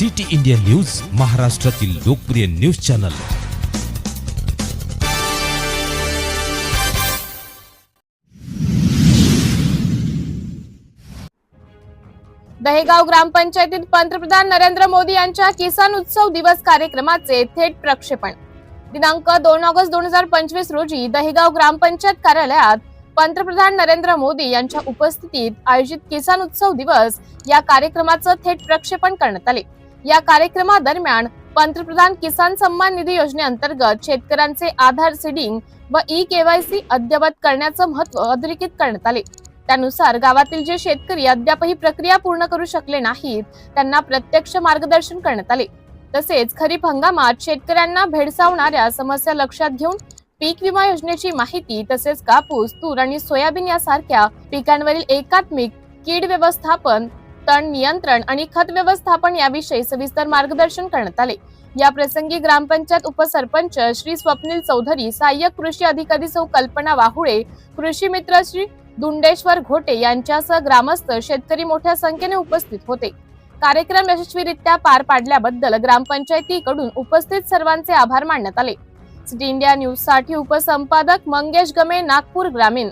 City India news महाराष्ट्रातील लोकप्रिय news channel. Dahegaon ग्रामपंचायतीत पंतप्रधान नरेंद्र मोदी यांच्या किसान उत्सव दिवस कार्यक्रमाचे थेट प्रक्षेपण. दिनांक दोन ऑगस्ट दोन हजार पंचवीस रोजी दहेगाव ग्रामपंचायत कार्यालयात पंतप्रधान नरेंद्र मोदी यांच्या उपस्थितीत आयोजित किसान उत्सव दिवस या कार्यक्रमाचं थेट प्रक्षेपण करण्यात आले. या कार्यक्रमादरम्यान पंतप्रधान किसान सन्मान निधी योजनेअंतर्गत शेतकऱ्यांचे आधार सीडिंग व ई केवायसी अद्ययावत करण्याचं महत्त्व अधोरेखित करण्यात आले. त्यानुसार गावातील जे शेतकरी अद्याप ही प्रक्रिया पूर्ण करू शकले नाहीत त्यांना प्रत्यक्ष मार्गदर्शन करण्यात आले. तसेच खरीप हंगामात शेतकऱ्यांना भेडसावणाऱ्या समस्या लक्षात घेऊन पीक विमा योजनेची माहिती तसेच कापूस तूर आणि सोयाबीन यासारख्या पिकांवरील एकात्मिक कीड व्यवस्थापन तण नियंत्रण आणि खत व्यवस्थापन याविषयी सविस्तर मार्गदर्शन करण्यात आले. या प्रसंगी ग्रामपंचायत उपसरपंच श्री स्वप्नील चौधरी सहाय्यक कृषी अधिकारी सौ कल्पना वाहुळे कृषी मित्र श्री दुंडेश्वर घोटे यांच्यासह ग्रामस्थ शेतकरी मोठ्या संख्येने उपस्थित होते. कार्यक्रम यशस्वीरित्या पार पाडल्याबद्दल ग्रामपंचायतीकडून उपस्थित सर्वांचे आभार मानण्यात आले. सिटी इंडिया न्यूजसाठी उपसंपादक मंगेश गमे नागपूर ग्रामीण.